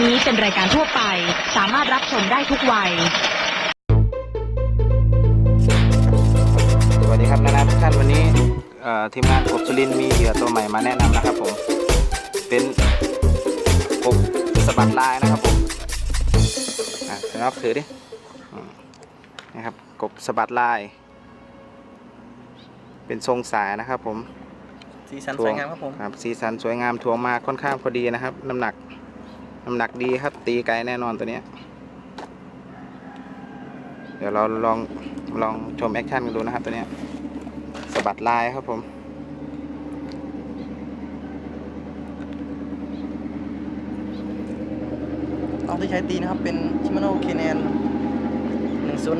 นี้เป็นรายการทั่วไป สามารถรับชมได้ทุกวัย สวัสดีครับนานาทุกท่านวันนี้เอ่อทีมงานกบสุรินทร์มีเหยื่อตัวใหม่มาแนะนำนะครับผม เป็นกบสะบัดลายนะครับผมอะเดี๋ยวน็อกถือดิอืมนะครับกบสะบัดลาย เป็นทรงสายนะครับผม สีสันสวยงามครับผม ครับสีสันสวยงามถ่วงมาค่อนข้างพอดีนะครับ น้ำหนัก น้ำหนักดีครับตีไกลแน่นอนตัวเนี้ยเดี๋ยวเราลองลองชมแอคชั่นกันดูนะครับตัวเนี้ยสะบัดลายครับผมต้องที่ใช้ตีนะครับ เป็นชิม a โนเคเนน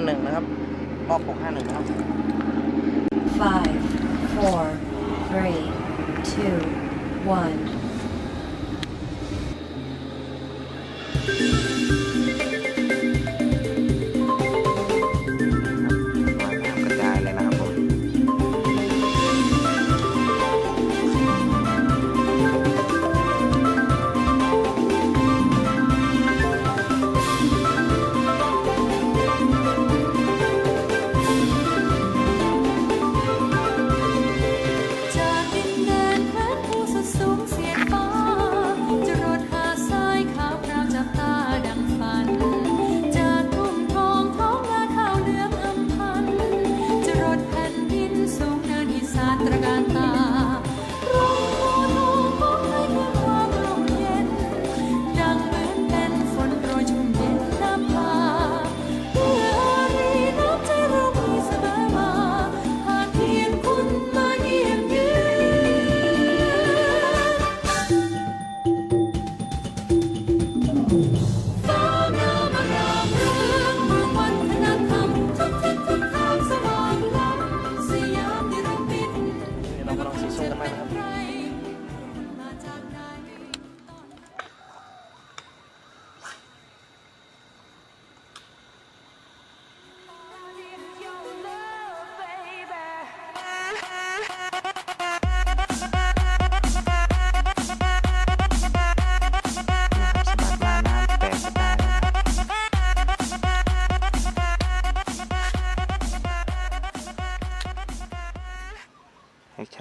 101 นะครับรอบ651 นะครับ Five, four, three, two, one.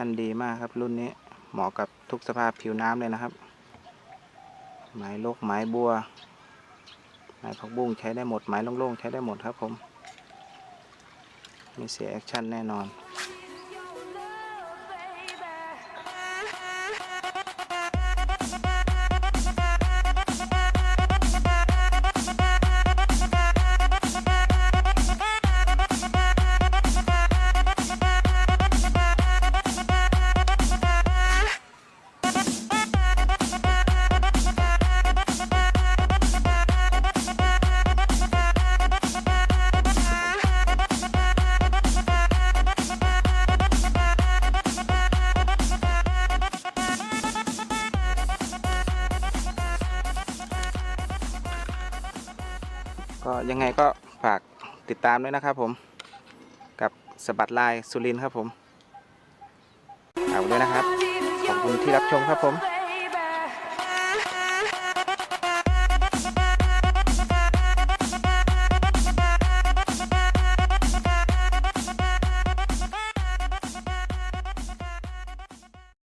ชั่นดีมากครับ รุ่นนี้เหมาะกับทุกสภาพผิวน้ำเลยนะครับ ไม้ลกไม้บัว ไม้ผักบุ้งใช้ได้หมด ไม้โล่งๆใช้ได้หมดครับผม มีเสียแอคชั่นแน่นอน ก็ยังไงก็ฝากติดตามด้วยนะครับผมกับสบัดลายสุรินครับผมขอาด้วยนะครับ ขอบคุณที่รับชมครับผม